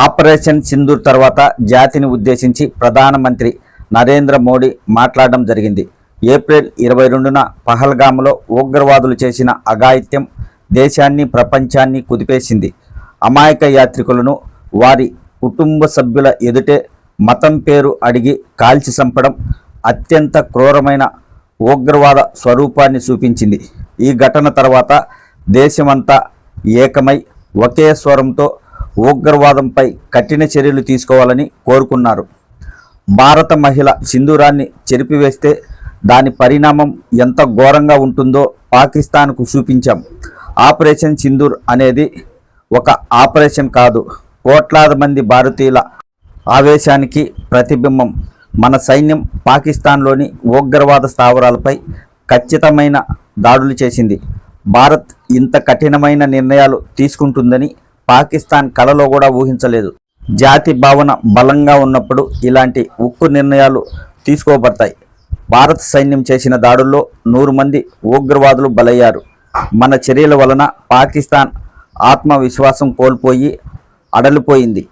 Operation Sindoor తర్వాత జాతిని ఉద్దేశించి ప్రధానమంత్రి నరేంద్ర మోడీ మాట్లాడడం జరిగింది. ఏప్రిల్ ఇరవై రెండున పహల్గామ్లో ఉగ్రవాదులు చేసిన అఘాయిత్యం దేశాన్ని ప్రపంచాన్ని కుదిపేసింది. అమాయక యాత్రికులను వారి కుటుంబ సభ్యుల ఎదుటే మతం పేరు అడిగి కాల్చి చంపడం అత్యంత క్రూరమైన ఉగ్రవాద స్వరూపాన్ని చూపించింది. ఈ ఘటన తర్వాత దేశమంతా ఏకమై ఒకే స్వరంతో ఉగ్రవాదంపై కఠిన చర్యలు తీసుకోవాలని కోరుకున్నారు. భారత మహిళ సింధూరాన్ని చెరిపివేస్తే దాని పరిణామం ఎంత ఘోరంగా ఉంటుందో పాకిస్తాన్కు చూపించాం. ఆపరేషన్ సింధూర్ అనేది ఒక ఆపరేషన్ కాదు కోట్లాది మంది భారతీయుల ఆవేశానికి ప్రతిబింబం. మన సైన్యం పాకిస్తాన్లోని ఉగ్రవాద స్థావరాలపై ఖచ్చితమైన దాడులు చేసింది. భారత్ ఇంత కఠినమైన నిర్ణయాలు తీసుకుంటుందని పాకిస్తాన్ కళలో కూడా ఊహించలేదు. జాతి భావన బలంగా ఉన్నప్పుడు ఇలాంటి ఉక్కు నిర్ణయాలు తీసుకోబడతాయి. భారత సైన్యం చేసిన దాడుల్లో నూరు మంది ఉగ్రవాదులు బలయ్యారు. మన చర్యల వలన పాకిస్తాన్ ఆత్మవిశ్వాసం కోల్పోయి అడలిపోయింది.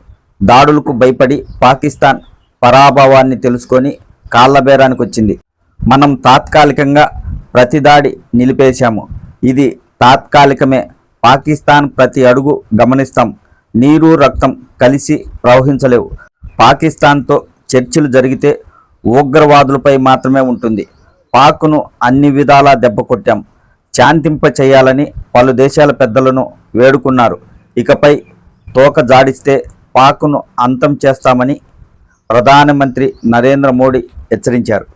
దాడులకు భయపడి పాకిస్తాన్ పరాభవాన్ని తెలుసుకొని కాళ్ళబేరానికి వచ్చింది. మనం తాత్కాలికంగా ప్రతిదాడి నిలిపేశాము. ఇది తాత్కాలికమే పాకిస్తాన్ ప్రతి అడుగు గమనిస్తాం. నీరు రక్తం కలిసి ప్రవహించలేవు. పాకిస్తాన్తో చర్చలు జరిగితే ఉగ్రవాదులపై మాత్రమే ఉంటుంది. పాక్ను అన్ని విధాలా దెబ్బకొట్టాం శాంతింప చేయాలని పలు దేశాల పెద్దలను వేడుకున్నారు. ఇకపై తోక జాడిస్తే పాక్ను అంతం చేస్తామని ప్రధానమంత్రి నరేంద్ర మోడీ హెచ్చరించారు.